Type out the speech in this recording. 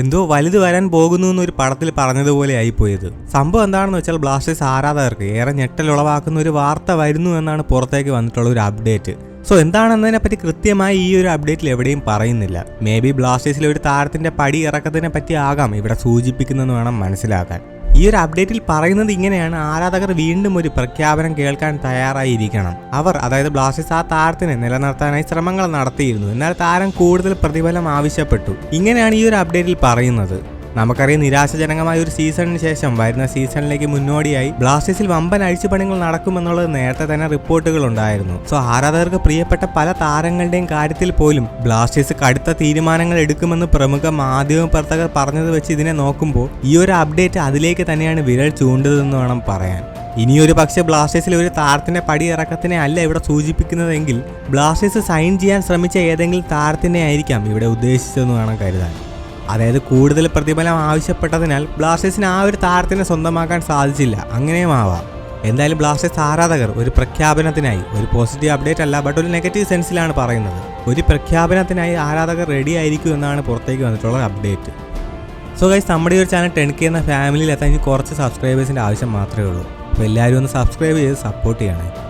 എന്തോ വലുത് വരാൻ പോകുന്നു എന്നൊരു പടത്തിൽ പറഞ്ഞതുപോലെ ആയിപ്പോയത്. സംഭവം എന്താണെന്ന് വെച്ചാൽ ബ്ലാസ്റ്റേഴ്സ് ആരാധകർക്ക് ഏറെ ഞെട്ടലുളവാക്കുന്ന ഒരു വാർത്ത വരുന്നു എന്നാണ് പുറത്തേക്ക് വന്നിട്ടുള്ള ഒരു അപ്ഡേറ്റ്. സോ എന്താണെന്നതിനെ പറ്റി കൃത്യമായി ഈ ഒരു അപ്ഡേറ്റിൽ എവിടെയും പറയുന്നില്ല. മേ ബി ബ്ലാസ്റ്റേഴ്സിലെ ഒരു താരത്തിന്റെ പടി ഇറക്കത്തിനെ പറ്റി ആകാം ഇവിടെ സൂചിപ്പിക്കുന്നതെന്ന് വേണം മനസ്സിലാക്കാൻ. ഈ ഒരു അപ്ഡേറ്റിൽ പറയുന്നത് ഇങ്ങനെയാണ്. ആരാധകർ വീണ്ടും ഒരു പ്രഖ്യാപനം കേൾക്കാൻ തയ്യാറായിരിക്കണം. അവർ അതായത് ബ്ലാസ്റ്റേഴ്സ് ആ താരത്തിനെ നിലനിർത്താനായി ശ്രമങ്ങൾ നടത്തിയിരുന്നു. എന്നാൽ താരം കൂടുതൽ പ്രതിഫലം ആവശ്യപ്പെട്ടു. ഇങ്ങനെയാണ് ഈ ഒരു അപ്ഡേറ്റിൽ പറയുന്നത്. നമുക്കറിയാം നിരാശജനകമായ ഒരു സീസണിന് ശേഷം വരുന്ന സീസണിലേക്ക് മുന്നോടിയായി ബ്ലാസ്റ്റേഴ്സിൽ വമ്പൻ അഴിച്ചുപണികൾ നടക്കുമെന്നുള്ളത് നേരത്തെ തന്നെ റിപ്പോർട്ടുകൾ ഉണ്ടായിരുന്നു. സോ ആരാധകർക്ക് പ്രിയപ്പെട്ട പല താരങ്ങളുടെയും കാര്യത്തിൽ പോലും ബ്ലാസ്റ്റേഴ്സ് കടുത്ത തീരുമാനങ്ങൾ എടുക്കുമെന്ന് പ്രമുഖ മാധ്യമ പ്രവർത്തകർ പറഞ്ഞത് വെച്ച് ഇതിനെ നോക്കുമ്പോൾ ഈ ഒരു അപ്ഡേറ്റ് അതിലേക്ക് തന്നെയാണ് വിരൽ ചൂണ്ടതെന്ന് വേണം പറയാൻ. ഇനിയൊരു പക്ഷേ ബ്ലാസ്റ്റേഴ്സിൽ ഒരു പടി ഇറക്കത്തിനെ അല്ല ഇവിടെ സൂചിപ്പിക്കുന്നതെങ്കിൽ ബ്ലാസ്റ്റേഴ്സ് സൈൻ ചെയ്യാൻ ശ്രമിച്ച ഏതെങ്കിലും താരത്തിനെ ആയിരിക്കാം ഇവിടെ ഉദ്ദേശിച്ചതെന്ന് വേണം കരുതാൻ. അതായത് കൂടുതൽ പ്രതിഫലം ആവശ്യപ്പെട്ടതിനാൽ ബ്ലാസ്റ്റേഴ്സിന് ആ ഒരു താരത്തിനെ സ്വന്തമാക്കാൻ സാധിച്ചില്ല. അങ്ങനെയും ആവാം. എന്തായാലും ബ്ലാസ്റ്റേഴ്സ് ആരാധകർ ഒരു പ്രഖ്യാപനത്തിനായി ഒരു പോസിറ്റീവ് അപ്ഡേറ്റ് അല്ല ബട്ട് ഒരു നെഗറ്റീവ് സെൻസിലാണ് പറയുന്നത്. ഒരു പ്രഖ്യാപനത്തിനായി ആരാധകർ റെഡി ആയിരിക്കും എന്നാണ് പുറത്തേക്ക് വന്നിട്ടുള്ള അപ്ഡേറ്റ് സോ ഗൈസ് നമ്മുടെ ഈ ഒരു ചാനൽ ടെൻ കെ എന്ന ഫാമിലിയിൽ എത്താൻ കുറച്ച് സബ്സ്ക്രൈബേഴ്സിന്റെ ആവശ്യം മാത്രമേ ഉള്ളൂ. അപ്പോൾ എല്ലാവരും ഒന്ന് സബ്സ്ക്രൈബ് ചെയ്ത് സപ്പോർട്ട് ചെയ്യണേ.